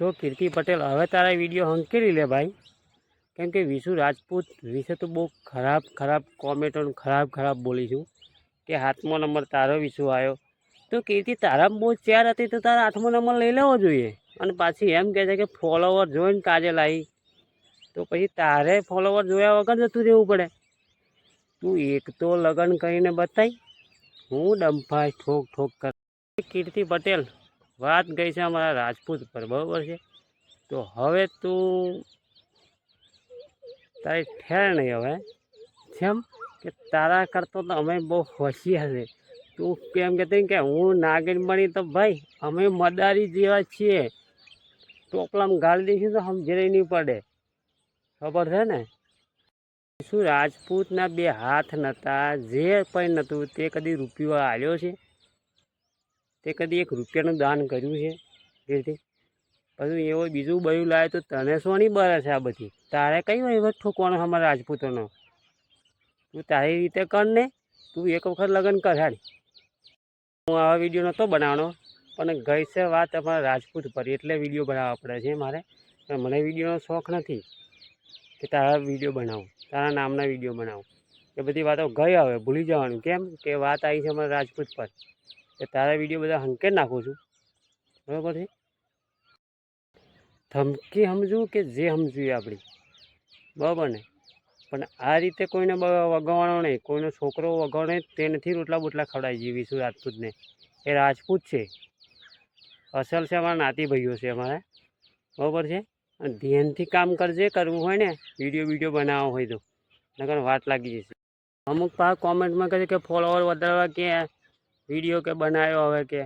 જો કીર્તિ પટેલ, હવે તારા વીડિયો હંકેલી લે ભાઈ. કેમ કે વિશુ રાજપૂત વિશે તો બહુ ખરાબ ખરાબ કોમેન્ટો ખરાબ ખરાબ બોલીશું કે હાથમો નંબર તારો વિશુ આવ્યો તો કીર્તિ તારા બહુ ચેર હતી તો તારા આઠમો નંબર લઈ લેવો જોઈએ. અને પાછી એમ કહે છે કે ફોલોવર જોઈને કાજે લાવી તો પછી તારે ફોલોવર જોયા વગર જતું રહેવું પડે. તું એક તો લગ્ન કરીને બતાવી હું ડંફાઈ ઠોક ઠોક કર. કીર્તિ પટેલ વાત ગઈ છે અમારા રાજપૂત પર, બરાબર છે? તો હવે તું તારી ઠેર નહીં હવે, જેમ કે તારા કરતો તો અમે બહુ હોશિયાર છે. તું કેમ કહેતી કે હું નાગરિક બની તો ભાઈ, અમે મદારી જેવા છીએ. ટોપલામાં ગાળી દઈશું તો સમજે નહીં પડે. ખબર છે ને? શું રાજપૂતના બે હાથ નહોતા જે પણ નહોતું તે કદી રૂપિયો આવ્યો છે? તે કદી એક રૂપિયાનું દાન કર્યું છે? કીર્તિ પછી એવો બીજું બયું લાવે તો તને સોની બરે છે આ બધી? તારે કઈ વહીવટ ઠોકવાનો અમારા રાજપૂતોનો? તું તારી રીતે કર ને, તું એક વખત લગ્ન કરાડી હું આવા વીડિયો નહોતો બનાવવાનો, પણ ગઈ છે વાત અમારા રાજપૂત પર, એટલે વીડિયો બનાવવા પડે છે મારે. પણ મને વિડીયોનો શોખ નથી કે તારા વીડિયો બનાવું, તારા નામના વીડિયો બનાવું. એ બધી વાતો ગઈ હવે, ભૂલી જવાનું. કેમ? કે વાત આવી છે અમારા રાજપૂત પર. કે તારા વીડિયો બધા હંકેટ નાખું છું. બરાબર છે? ધમકી સમજવું કે જે સમજવું એ આપણી? બરાબર ને? પણ આ રીતે કોઈને વગાવવાનો નહીં. કોઈનો છોકરો વગાડે તે નથી રોટલા બોટલા ખવડાવી જીવીશું રાજપૂતને એ રાજપૂત છે. અસલ છે અમારા નાતી ભાઈઓ છે અમારા. બરાબર છે? અને ધ્યાનથી કામ કરજે, કરવું હોય ને, વીડિયો વીડિયો બનાવવો હોય તો. નકર વાત લાગી જશે. અમુક પાક કોમેન્ટમાં કહે છે કે ફોલોવર વધારવા કે વીડિયો કે બનાવ્યો હવે કે?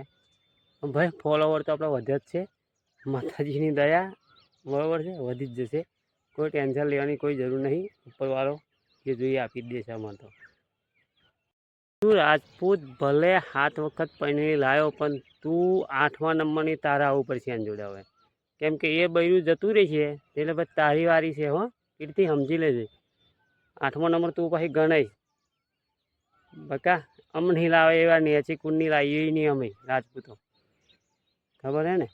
ભાઈ ફોલોવર તો આપણે વધે જ છે. માતાજીની દયા બરાબર છે, વધી જ જશે. કોઈ ટેન્શન લેવાની કોઈ જરૂર નહીં. ઉપરવાળો જે જોઈએ આપી દેશે આમાં તો. તું રાજપૂત ભલે સાત વખત પહેરી લાવ્યો પણ તું આઠમા નંબરની તારા પડશે આને જોડે હવે. કેમ કે એ બૈરું જતું રહે છે, એટલે પછી તારી વારી છે હો. કીર્તિ સમજી લેજે. આઠમો નંબર તું પછી ગણાય બકા અમ નહીં લાવે એવા નહીં હજી કુંડની લાવીએ નહીં અમે રાજપૂતો. ખબર હે ને?